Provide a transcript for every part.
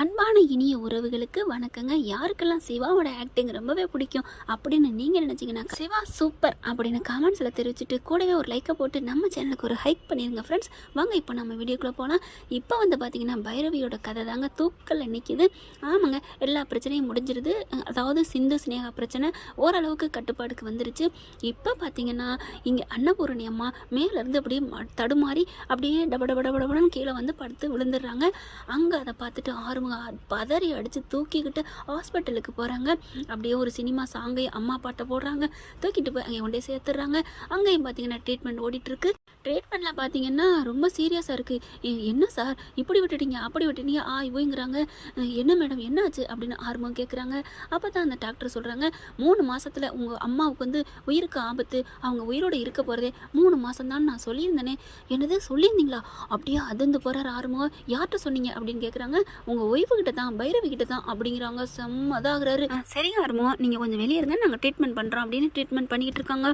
அன்பான இனிய உறவுகளுக்கு வணக்கங்க. யாருக்கெல்லாம் சிவாவோட ஆக்டிங் ரொம்பவே பிடிக்கும் அப்படின்னு நீங்கள் நினச்சிங்கன்னா சிவா சூப்பர் அப்படின்னு கமெண்ட்ஸில் தெரிவிச்சுட்டு கூடவே ஒரு லைக்கை போட்டு நம்ம சேனலுக்கு ஒரு ஹைக் பண்ணிடுங்க ஃப்ரெண்ட்ஸ் வாங்க இப்போ நம்ம வீடியோக்குள்ளே போகலாம் இப்போ வந்து பார்த்தீங்கன்னா பைரவியோட கதை தாங்க தூக்கலில் நிற்கிது ஆமாங்க எல்லா பிரச்சனையும் முடிஞ்சிருது. அதாவது சிந்து சினேகா பிரச்சனை ஓரளவுக்கு கட்டுப்பாடுக்கு வந்துருச்சு. இப்போ பார்த்தீங்கன்னா இங்கே அன்னபூரணி அம்மா மேலேருந்து அப்படியே தடுமாறி அப்படியே டப டப கீழே வந்து படுத்து விழுந்துடுறாங்க. அங்கே அதை பார்த்துட்டு ஆறுமுக பதறி அடித்து தூக்கிக்கிட்டு ஹாஸ்பிட்டலுக்கு போகிறாங்க அப்படியே ஒரு சினிமா சாங்கை அம்மா பாட்டை போடுறாங்க. தூக்கிட்டு போய் அங்கே கொண்டே சேர்த்துறாங்க அங்கேயும் பார்த்தீங்கன்னா ட்ரீட்மெண்ட் ஓடிட்டுருக்கு. ட்ரீட்மெண்ட்டில் பார்த்தீங்கன்னா ரொம்ப சீரியஸாக இருக்குது என்ன சார்? இப்படி விட்டுட்டீங்க அப்படி விட்டுட்டீங்க ஆ இவங்கிறாங்க என்ன மேடம் என்னாச்சு? அப்படின்னு ஆர்வம் கேட்குறாங்க அப்போ தான் அந்த டாக்டர் சொல்கிறாங்க மூணு மாதத்தில் உங்கள் அம்மாவுக்கு வந்து உயிருக்கு ஆபத்து. அவங்க உயிரோட இருக்க போகிறதே மூணு மாதம் நான் சொல்லியிருந்தேனே. என்னது சொல்லியிருந்தீங்களா? அப்படியே அதிர்ந்து போகிறார் ஆர்வம் யார்கிட்ட சொன்னீங்க? அப்படின்னு கேட்குறாங்க உங்கள் ஒய்ஃபு கிட்ட தான் பைரவி கிட்ட தான் அப்படிங்கிறாங்க. செம்மதாகிறாரு சரிங்க ஆறுமுகம் நீங்கள் கொஞ்சம் வெளியே இருங்க நாங்கள் ட்ரீட்மெண்ட் பண்ணுறோம் அப்படின்னு ட்ரீட்மெண்ட் பண்ணிக்கிட்டு இருக்காங்க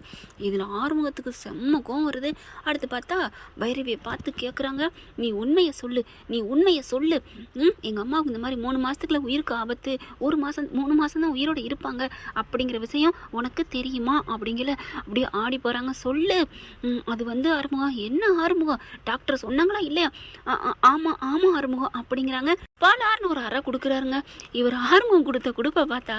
இதில் ஆறுமுகத்துக்கு செம்ம கோவம் வருது. அடுத்து பார்த்தா பைரவியை பார்த்து கேட்குறாங்க நீ உண்மையை சொல்லு நீ உண்மையை சொல்லு. ம் எங்கள் அம்மாவுக்கு இந்த மாதிரி மூணு மாதத்துக்குள்ள உயிருக்கு ஆபத்து. ஒரு மாதம் மூணு மாதம் தான் உயிரோட இருப்பாங்க. அப்படிங்கிற விஷயம் உனக்கு தெரியுமா? அப்படிங்கிற அப்படியே ஆடி போகிறாங்க சொல்லு. அது வந்து ஆறுமுகம். என்ன ஆறுமுகம்? டாக்டர் சொன்னாங்களா இல்லையா? ஆமாம் ஆமாம் ஆறுமுகம் அப்படிங்கிறாங்க. பாலார்னு ஒரு அறை கொடுக்குறாருங்க. இவர் ஆறுமுகம் கொடுத்த கொடுப்பை பார்த்தா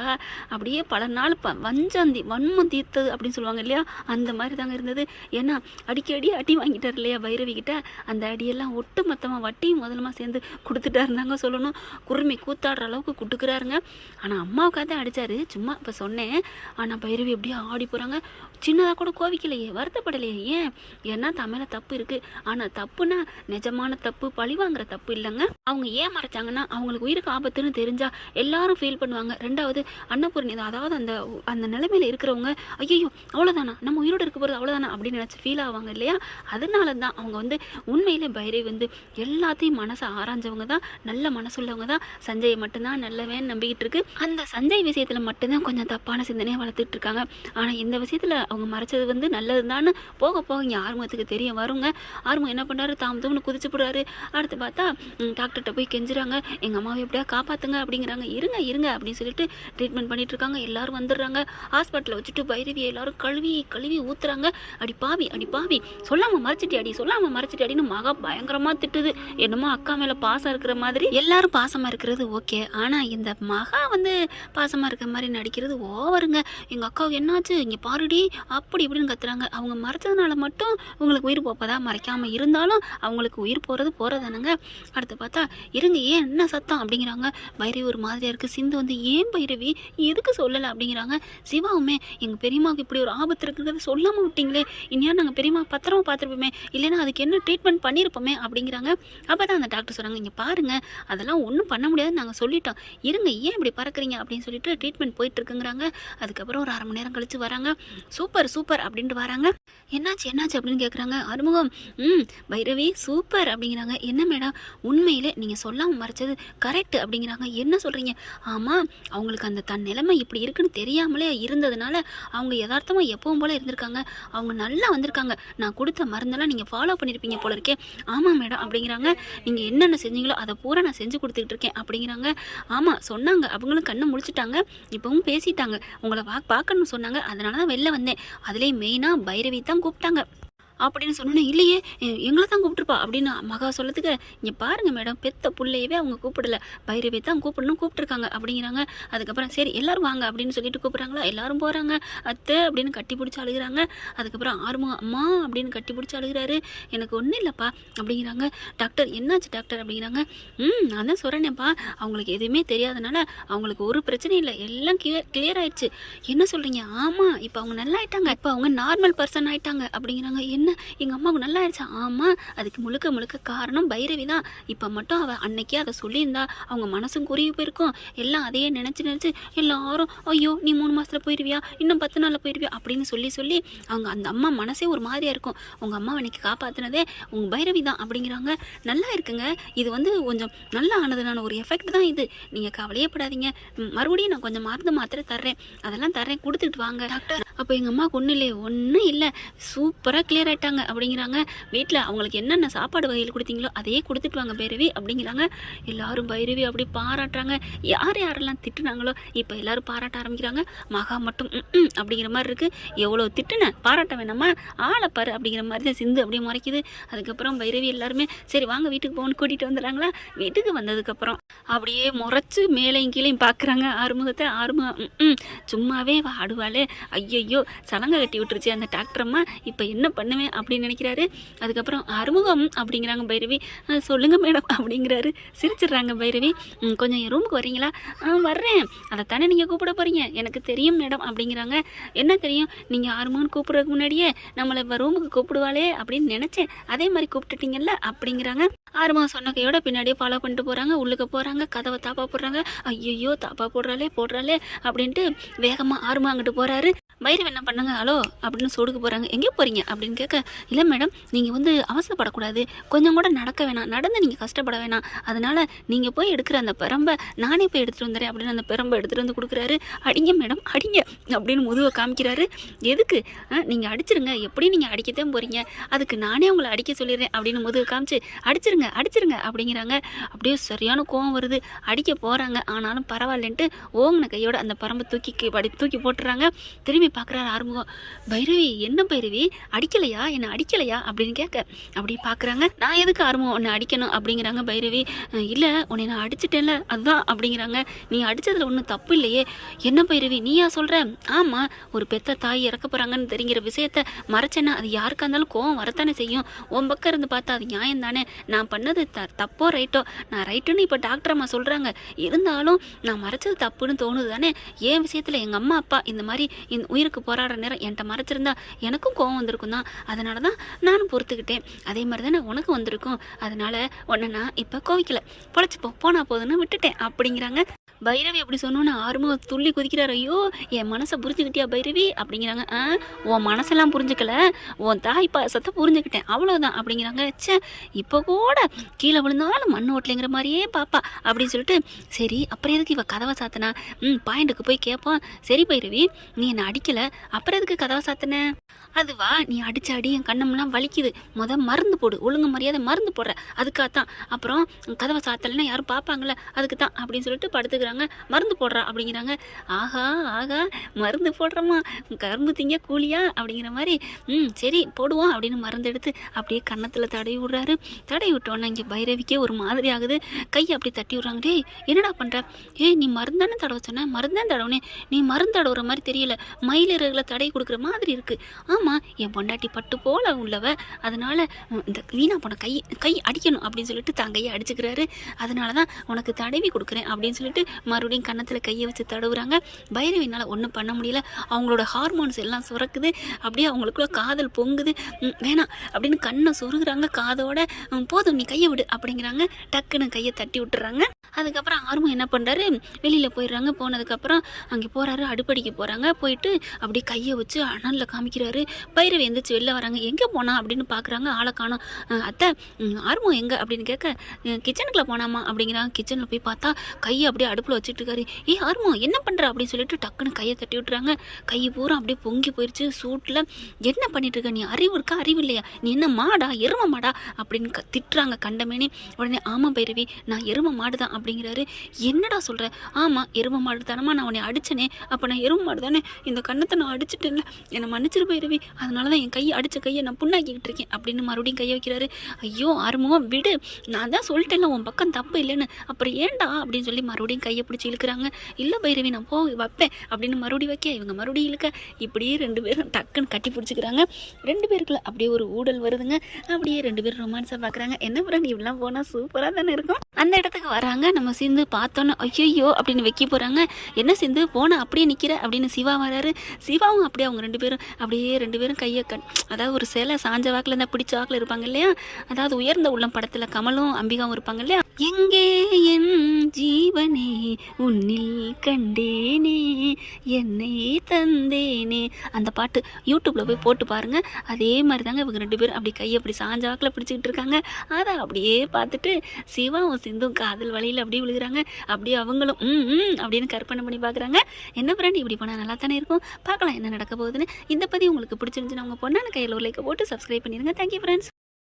அப்படியே பல நாள் ப வஞ்சந்தி வன்மம் தீர்த்தது அப்படின்னு சொல்லுவாங்க இல்லையா? அந்த மாதிரி தாங்க இருந்தது. ஏன்னா அடிக்கடி அடி வாங்கிட்டார் இல்லையா பைரவிக்கிட்ட அந்த அடியெல்லாம் ஒட்டு மொத்தமாக வட்டியும் முதலமாக சேர்ந்து கொடுத்துட்டாருந்தாங்க சொல்லணும். குருமி கூத்தாடுற அளவுக்கு கொடுக்குறாருங்க. ஆனால் அம்மாவுக்காக தான் அடித்தார் சும்மா இப்போ சொன்னேன். ஆனால் பைரவி அப்படியே ஆடி போகிறாங்க சின்னதாக கூட கோவிக்கலையே வருத்தப்படலையே ஏன்? ஏன்னா தமிழ தப்பு இருக்குது ஆனால் தப்புனா நிஜமான தப்பு பழி வாங்குற தப்பு இல்லைங்க. அவங்க ஏன் மறைச்சாங்கன்னா அவங்களுக்கு உயிருக்கு ஆபத்துன்னு தெரிஞ்சால் எல்லாரும் ஃபீல் பண்ணுவாங்க. ரெண்டாவது அன்னபூர்ணி அதாவது அந்த அந்த நிலைமையில் இருக்கிறவங்க ஐயோ அவ்வளோதானா நம்ம உயிரோடு இருக்க போகிறது அவ்வளோதானா அப்படின்னு நினச்சி ஃபீல் ஆவாங்க இல்லையா? அதனால தான் அவங்க வந்து உண்மையிலே பைரவி வந்து எல்லாத்தையும் மனசை ஆராய்ஞ்சவங்க தான் நல்ல மனசுள்ளவங்க தான். சஞ்சயை மட்டும்தான் நல்லவேன்னு நம்பிக்கிட்டு இருக்கு. அந்த சஞ்சய் விஷயத்தில் மட்டும்தான் கொஞ்சம் தப்பான சிந்தனையை வளர்த்துட்டு இருக்காங்க. ஆனால் இந்த விஷயத்தில் அவங்க மறைச்சது வந்து நல்லது போக போக இங்கே ஆர்வத்துக்கு தெரிய வருங்க. ஆர்வம் என்ன பண்ணுறாரு தாம் தூம்னு குதிச்சு போடுறாரு அடுத்து பார்த்தா டாக்டர்கிட்ட போய் கெஞ்சுறாங்க. எங்கள் அம்மாவை எப்படியா காப்பாற்றுங்க அப்படிங்கிறாங்க. இருங்க இருங்க அப்படின்னு சொல்லிட்டு ட்ரீட்மெண்ட் பண்ணிட்டு இருக்காங்க எல்லாரும் வந்துடுறாங்க. ஹாஸ்பிட்டலில் வச்சுட்டு பைரவி எல்லாரும் கழுவி கழுவி ஊத்துறாங்க. அடி பாவி அடி பாவி. சொல்லாம மறைச்சிட்டி அடி சொல்லாம மறைச்சிட்டி அடின்னு மகா பயங்கரமா திட்டுது. என்னமோ அக்கா மேல பாசம் இருக்கிற மாதிரி. எல்லாரும் பாசமா இருக்கிறது ஓகே. ஆனா இந்த மகா வந்து பாசமா இருக்கிற மாதிரி நடிக்கிறது ஓவருங்க. எங்க அக்காவுக்கு என்னாச்சு? இங்க பாருடி அப்படி இப்படின்னு கத்துறாங்க. அவங்க மறைச்சதுனால மட்டும் உங்களுக்கு உயிர் போப்பதா? மறைக்காம இருந்தாலும் அவங்களுக்கு உயிர் போறது போறதானுங்க. அடுத்து பார்த்தா இருங்க ஏன் என்ன சத்தம் அப்படிங்கிறாங்க. பைரவி ஒரு மாதிரியாக இருக்குது சிந்து வந்து ஏன் பைரவி? எதுக்கு சொல்லலை? அப்படிங்கிறாங்க. சிவாவுமே எங்கள் பெரியம்மாவுக்கு இப்படி ஒரு ஆபத்து இருக்குங்கிறத சொல்லாமல் விட்டிங்களே. இனியா நாங்கள் பெரியம்மா பத்திரமா பார்த்துருப்போமே. இல்லைன்னா அதுக்கு என்ன ட்ரீட்மெண்ட் பண்ணியிருப்போமே அப்படிங்கிறாங்க. அப்போ தான் அந்த டாக்டர் சொல்கிறாங்க இங்கே பாருங்க. அதெல்லாம் ஒன்றும் பண்ண முடியாதுன்னு நாங்கள் சொல்லிட்டோம். இருங்க ஏன் இப்படி பறக்குறீங்க? அப்படின்னு சொல்லிட்டு ட்ரீட்மெண்ட் போயிட்டு இருக்குங்கிறாங்க. அதுக்கப்புறம் ஒரு அரை மணி நேரம் கழிச்சு வராங்க. சூப்பர் சூப்பர் அப்படின்ட்டு வராங்க. என்னாச்சு என்னாச்சு? அப்படின்னு கேட்குறாங்க அறிமுகம் ம் பைரவி சூப்பர் அப்படிங்கிறாங்க. என்ன மேடம்? உண்மையிலே நீங்கள் சொல்லாமல் மறைச்சது கரெக்ட் அப்படிங்கிறாங்க. என்ன சொல்கிறீங்க ஆமாம் அவங்களுக்கு அந்த தன் நிலைமை இப்படி இருக்குன்னு தெரியாமலே இருந்ததுனால அவங்க யதார்த்தமாக எப்பவும் போல் இருந்திருக்காங்க. அவங்க நல்லா வந்திருக்காங்க. நான் கொடுத்த மருந்தெல்லாம் நீங்கள் ஃபாலோ பண்ணியிருப்பீங்க போல இருக்கே. ஆமாம் மேடம் அப்படிங்கிறாங்க. நீங்கள் என்னென்ன செஞ்சீங்களோ அதை பூரா நான் செஞ்சு கொடுத்துக்கிட்டு இருக்கேன் அப்படிங்கிறாங்க. ஆமாம் சொன்னாங்க. அவங்களும் கண்ணை முழிச்சிட்டாங்க. இப்போவும் பேசிட்டாங்க. உங்களை பா பார்க்கணும்னு சொன்னாங்க. அதனால தான் வெளில வந்தேன். அதுலேயும் மெயினாக பைரவி தான் கூப்பிட்டாங்க. அப்படின்னு சொன்னோன்னே இல்லையே எங்களை தான் கூப்பிட்டுருப்பா. அப்படின்னு மகா சொல்லத்துக்கு இங்கே பாருங்கள் மேடம் பெத்த பிள்ளையவே அவங்க கூப்பிடல. பைரவி தான் கூப்பிடணும் கூப்பிட்டுருக்காங்க. அப்படிங்கிறாங்க. அதுக்கப்புறம் சரி எல்லாரும் வாங்க அப்படின்னு சொல்லிட்டு கூப்பிட்றாங்களா. எல்லாரும் போகிறாங்க அத்தை அப்படின்னு கட்டி பிடிச்சி அழுகிறாங்க. அதுக்கப்புறம் ஆறுமுகம் அம்மா அப்படின்னு கட்டி பிடிச்சி அழுகுறாரு. எனக்கு ஒன்றும் இல்லைப்பா அப்படிங்கிறாங்க. டாக்டர் என்னாச்சு டாக்டர்? அப்படிங்கிறாங்க. ம் நான் தான் சொல்கிறேனேப்பா அவங்களுக்கு எதுவுமே தெரியாதனால அவங்களுக்கு ஒரு பிரச்சனையும் இல்லை. எல்லாம் கிளியர் கிளியர் ஆயிடுச்சு. என்ன சொல்கிறீங்க ஆமாம் இப்போ அவங்க நல்லா ஆயிட்டாங்க இப்போ அவங்க நார்மல் பர்சன் ஆயிட்டாங்க. அப்படிங்கிறாங்க. என்ன எங்கள் அம்மாவுக்கு நல்லா ஆயிடுச்சா ஆமாம் அதுக்கு முழுக்க முழுக்க காரணம் பைரவி தான். இப்போ மட்டும் அவள் அன்னைக்கே அதை சொல்லியிருந்தா அவங்க மனசும் குறுகி போயிருக்கும். எல்லாம் அதையே நினச்சி நினச்சி எல்லாரும் ஐயோ நீ மூணு மாதத்தில் போயிடுவியா இன்னும் பத்து நாளில் போயிடுவியா அப்படின்னு சொல்லி சொல்லி அவங்க அந்த அம்மா மனசே ஒரு மாதிரியா இருக்கும். உங்கள் அம்மா அன்னைக்கு காப்பாற்றினதே உங்கள் பைரவி தான் அப்படிங்கிறாங்க. நல்லா இருக்குங்க. இது வந்து கொஞ்சம் நல்லா ஆனதுனால ஒரு எஃபெக்ட் தான் இது. நீங்கள் கவலையே படாதீங்க. ம், மறுபடியும் நான் கொஞ்சம் மருந்து மாத்திரை தர்றேன். அதெல்லாம் தர்றேன். கொடுத்துட்டு வாங்க. டாக்டர் அப்போ எங்கள் அம்மாவுக்கு ஒன்றும் இல்லையே. ஒன்றும் இல்லை. சூப்பராக கிளியர் ஆயிட்டாங்க அப்படிங்கிறாங்க. வீட்டில் அவங்களுக்கு என்னென்ன சாப்பாடு வகையில் கொடுத்தீங்களோ அதையே கொடுத்துட்டு வாங்க பைரவி அப்படிங்கிறாங்க. எல்லாரும் பைரவி அப்படி பாராட்டுறாங்க. யார் யாரெல்லாம் திட்டுனாங்களோ இப்போ எல்லாரும் பாராட்ட ஆரம்பிக்கிறாங்க. மகா மட்டும் "ம், ம்" அப்படிங்கிற மாதிரி இருக்கு. எவ்வளோ திட்டுன? பாராட்ட வேணாமா? ஆளைப்பாரு அப்படிங்கிற மாதிரி தான் சிந்து அப்படியே முறைக்குது. அதுக்கப்புறம் பைரவி எல்லாருமே சரி வாங்க வீட்டுக்கு போகணும்னு கூட்டிகிட்டு வந்துடுறாங்களா? வீட்டுக்கு வந்ததுக்கப்புறம் அப்படியே முறைச்சு மேலையும் கீழையும் பார்க்குறாங்க ஆறுமுகத்தை ஆறுமுகம் "ம், சும்மாவே அவ ஆடுவாளே ஐயையோ சலங்கை கட்டி விட்டுருச்சு அந்த டாக்டர் அம்மா. இப்போ என்ன பண்ணுவேன்? அப்படின்னு நினைக்கிறாரு. அதுக்கப்புறம் அறுமுகம் அப்படிங்கிறாங்க பைரவி. சொல்லுங்கள் மேடம் அப்படிங்கிறாரு. சிரிச்சிடுறாங்க பைரவி. கொஞ்சம் என் ரூமுக்கு வரீங்களா? ஆ வர்றேன். அதைத்தானே நீங்கள் கூப்பிட போகிறீங்க எனக்கு தெரியும் மேடம் அப்படிங்கிறாங்க. என்ன தெரியும்? நீங்கள் ஆறுமுகன் கூப்பிட்றதுக்கு முன்னாடியே நம்மளை இப்போ ரூமுக்கு கூப்பிடுவாளே அப்படின்னு நினச்சேன். அதே மாதிரி கூப்பிட்டுட்டீங்கல்ல அப்படிங்கிறாங்க. ஆறுமுகம் சொன்ன கையோட பின்னாடியே ஃபாலோ பண்ணிட்டு போகிறாங்க உள்ளுக்கு போகிறாங்க கதவை தாப்பா போடுறாங்க. ஐயையோ தாப்பா போடுறாளே போடுறாளே அப்படின்ட்டு வேகமாக ஆறுமுகம் அங்கிட்டு போகிறாரு பைரவ் என்ன பண்ணாங்க? ஹலோ அப்படின்னு சொடுக்கு போகிறாங்க எங்கே போகிறீங்க அப்படின்னு கேட்க இல்லை மேடம் நீங்கள் வந்து அவசரப்படக்கூடாது. கொஞ்சம் கூட நடக்க வேணாம். நடந்து நீங்கள் கஷ்டப்பட வேணாம். அதனால் நீங்கள் போய் எடுக்கிற அந்த பெரம்பை நானே போய் எடுத்துகிட்டு வந்துடுறேன் அப்படின்னு அந்த பெரம்பை எடுத்துகிட்டு வந்து கொடுக்குறாரு. அடிங்க மேடம் அடிங்க அப்படின்னு முதுவை காமிக்கிறாரு. எதுக்கு? நீங்கள் அடிச்சிருங்க. எப்படி நீங்கள் அடிக்கத்தான் போகிறீங்க அதுக்கு நானே உங்களை அடிக்க சொல்லிடுறேன் அப்படின்னு முதுவை காமிச்சு அடிச்சிருங்க அடிச்சிருங்க அப்படிங்கிறாங்க. அப்படியே சரியான கோவம் வருது. அடிக்க போகிறாங்க ஆனாலும் பரவாயில்லன்ட்டு ஓங்கின கையோட அந்த பரம்பை தூக்கி படி தூக்கி போட்டுறாங்க. திரும்பி பார்க்குறாரு ஆறுமுகம். பைரவி என்ன பைரவி? அடிக்கலையா? என்னை அடிக்கலையா அப்படின்னு கேட்க அப்படி பார்க்குறாங்க நான் எதுக்கு ஆர்வம் உன்னை அடிக்கணும்? அப்படிங்கிறாங்க பைரவி. இல்லை உன்னை நான் அடிச்சிட்டேன்ல அதுதான் அப்படிங்கிறாங்க. நீ அடித்ததில் ஒன்றும் தப்பு இல்லையே என்ன பைரவி நீயா சொல்கிற ஆமாம் ஒரு பெத்த தாய் இறக்க போகிறாங்கன்னு தெரிங்கிற விஷயத்த மறைச்சேன்னா அது யாருக்கா இருந்தாலும் கோவம் வரத்தானே செய்யும். உன் பக்கம் இருந்து பார்த்தா அது நியாயம் தானே நான் பண்ணது த தப்போ ரைட்டோ? நான் ரைட்டுன்னு இப்போ டாக்டர் அம்மா சொல்கிறாங்க இருந்தாலும் நான் மறைச்சது தப்புன்னு தோணுது தானே என் விஷயத்தில் எங்கள் அம்மா அப்பா இந்த மாதிரி இந்த உயிருக்கு போராடுற நேரம் என்கிட்ட மறைச்சிருந்தா எனக்கும் கோவம் வந்திருக்கும் தான் அதனால தான் நானும் பொறுத்துக்கிட்டேன். அதே மாதிரி தானே உனக்கு வந்திருக்கும். அதனால உன்னை நான் இப்போ கோவிக்கல. பொழைச்சிப்போ போனால் போதுன்னு விட்டுட்டேன். அப்படிங்கிறாங்க. பைரவி அப்படி சொன்னோன்னு ஆறுமுகம் துள்ளி குதிக்கிறார். ஐயோ என் மனசை புரிஞ்சுக்கிட்டியா பைரவி? அப்படிங்கிறாங்க. ஆ உன் மனசெல்லாம் புரிஞ்சுக்கல. உன் தாய் பாசத்தை புரிஞ்சுக்கிட்டேன். அவ்வளோதான் அப்படிங்கிறாங்க. ச்சே இப்போ கூட கீழே விழுந்தாலும் மண் ஓட்டலைங்கிற மாதிரியே பாப்பா. அப்படின்னு சொல்லிட்டு சரி அப்புறம் எதுக்கு இவ கதவை சாத்தினா? ம் பாயிண்ட்டுக்கு போய் கேட்போம் சரி பைரவி நீ என்னை அடிக்கலை. அப்புறம் எதுக்கு கதவை சாத்தின? அதுவா? நீ அடிச்சு அடி என் கண்ணம்லாம் வலிக்குது. முத மருந்து போடு. ஒழுங்கு மரியாதை மருந்து போடுற. அதுக்காகத்தான். அப்புறம் கதவை சாத்தலைன்னா யாரும் பார்ப்பாங்கள அதுக்கு தான் அப்படின்னு சொல்லிட்டு படுத்துக்கிறாங்க. மருந்து போடுறா அப்படிங்கிறாங்க. ஆஹா ஆகா மருந்து போடுறோமா கரும்பு திங்க கூலியா? அப்படிங்கிற மாதிரி ம் சரி போடுவோம் அப்படின்னு மருந்து எடுத்து அப்படியே கன்னத்தில் தடவி விடுறாரு. தடவி விட்டோன்னே இங்கே பைரவிக்கே ஒரு மாதிரி ஆகுது. கையை அப்படி தட்டி விட்றாங்க. டேய் என்னடா பண்ணுற ஏய் நீ மருந்தானே தடவை சொன்ன? மருந்தான் தடவுனே. நீ மருந்து தடவுற மாதிரி தெரியல. மயிலிறகுல தடவி கொடுக்குற மாதிரி இருக்குது ஆமாம் என் பொண்டாட்டி பட்டு போல உள்ளவ. அதனால இந்த வீணா போன கை கை அடிக்கணும் அப்படின்னு சொல்லிட்டு தான் கையை அடிச்சுக்கிறாரு. அதனால தான் உனக்கு தடவி கொடுக்குறேன் அப்படின்னு சொல்லிட்டு மறுபடியும் கன்னத்தில் கையை வச்சு தடவுறாங்க. பைரவினால் ஒன்றும் பண்ண முடியல. அவங்களோட ஹார்மோன்ஸ் எல்லாம் சுரக்குது. அப்படியே அவங்களுக்குள்ள காதல் பொங்குது. ம், வேணாம் அப்படின்னு கண்ணை சொருகுறாங்க. காதோட போதும் நீ கையை விடு அப்படிங்கிறாங்க. டக்குன்னு கையை தட்டி விட்டுறாங்க. அதுக்கப்புறம் ஆர்வம் என்ன பண்ணுறாரு வெளியில் போயிடுறாங்க. போனதுக்கப்புறம் அங்கே போகிறாரு அடுப்படிக்கு போகிறாங்க போயிட்டு அப்படியே கையை வச்சு அனலில் காமிக்கிறாரு. பைரவி எந்திரிச்சு வெளில வராங்க. எங்கே போனா? அப்படின்னு பார்க்குறாங்க ஆளை காணோம். அத்தை ஆர்வம் எங்கே? அப்படின்னு கேட்க கிச்சனுக்குள்ளே போனாமா அப்படிங்கிறாங்க. கிச்சனில் போய் பார்த்தா கையை அப்படியே அடுப்பில் வச்சுட்டு இருக்காரு. ஏ ஆர்வம் என்ன பண்ணுற அப்படின்னு சொல்லிட்டு டக்குன்னு கையை தட்டி விட்டுறாங்க. கை பூரா அப்படியே பொங்கி போயிடுச்சு சூட்டில் என்ன பண்ணிட்டு இருக்க? நீ அறிவு இருக்கா? அறிவு இல்லையா? நீ என்ன மாடா? எரும மாடா? அப்படின்னு க- திட்டுறாங்க கண்டமேனே உடனே ஆமாம் பைரவி நான் எரும மாடு தான் அப்படிங்கிறாரு. என்னடா சொல்கிற ஆமாம் எரும மாடு தானமா நான் உன்னை அடித்தனே அப்போ நான் எரும மாடு தானே? இந்த கண்ணத்தை நான் அடிச்சிட்டேன்ல. என்னை மன்னிச்சிரு பைரவி அதனால தான் என் கையை அடித்த கையை நான் புண்ணாக்கிக்கிட்டு இருக்கேன் அப்படின்னு மறுபடியும் கையை வைக்கிறாரு. ஐயோ ஆறுமுகம் விடு. நான் தான் சொல்லிட்டேன்ல உன் பக்கம் தப்பு இல்லைன்னு. அப்புறம் ஏன்டா? அப்படின்னு சொல்லி மறுபடியும் கையை பிடிச்சி இழுக்கிறாங்க. இல்லை பைரவி நான் போ வைப்பேன் அப்படின்னு மறுபடியும் வைக்க இவங்க மறுபடியும் இழுக்க. இப்படியே ரெண்டு பேரும் டக்குன்னு கட்டி பிடிச்சிக்கிறாங்க. ரெண்டு பேருக்குள்ள அப்படியே ஒரு ஊடல் வருதுங்க. அப்படியே ரெண்டு பேரும் ரொமான்ஸாக பார்க்குறாங்க என்ன பண்ணுறாங்க இப்படிலாம் போனால் சூப்பராக தானே இருக்கும். அந்த இடத்துக்கு வராங்க. நம்ம சிந்து பார்த்தோன்னே ஐயோ அப்படின்னு வைக்க போகிறாங்க என்ன சிந்து? போன அப்படியே நிற்கிற அப்படின்னு சிவா வராரு. சிவாவும் அப்படியே அவங்க ரெண்டு பேரும் அப்படியே ரெண்டு பேரும் கையை கண் அதாவது ஒரு சிலை சாஞ்ச வாக்கில் இருந்தால் பிடிச்ச வாக்கில் இருப்பாங்க இல்லையா? அதாவது உயர்ந்த உள்ளம் படத்தில் கமலும் அம்பிகாவும் இருப்பாங்க இல்லையா? எங்கே என் ஜீவனே? உன்னில் கண்டேனே? என்னை தந்தேனே? அந்த பாட்டு யூடியூப்ல போய் போட்டு பாருங்க. அதே மாதிரி தாங்க இவங்க ரெண்டு பேரும் அப்படி கையை அப்படி சாஞ்ச வாக்கில் பிடிச்சிக்கிட்டு இருக்காங்க. அதை அப்படியே பார்த்துட்டு சிவாவும் சிந்தும் காதல் வழியில் அப்படியே விழுகிறாங்க. அப்படியே அவங்களும் ம் அப்படின்னு கற்பனை பண்ணி பார்க்குறாங்க. என்ன ஃப்ரெண்ட் இப்படி போனால் நல்லா தானே இருக்கும்? பார்க்கலாம் என்ன நடக்க போகுதுன்னு. இந்த பதிவு உங்களுக்கு பிடிச்சிருந்துச்சுன்னா உங்கள் பொண்ணான கையில் ஒரு லைக்கை போட்டு சப்ஸ்கிரைப் பண்ணிடுங்க. Thank you friends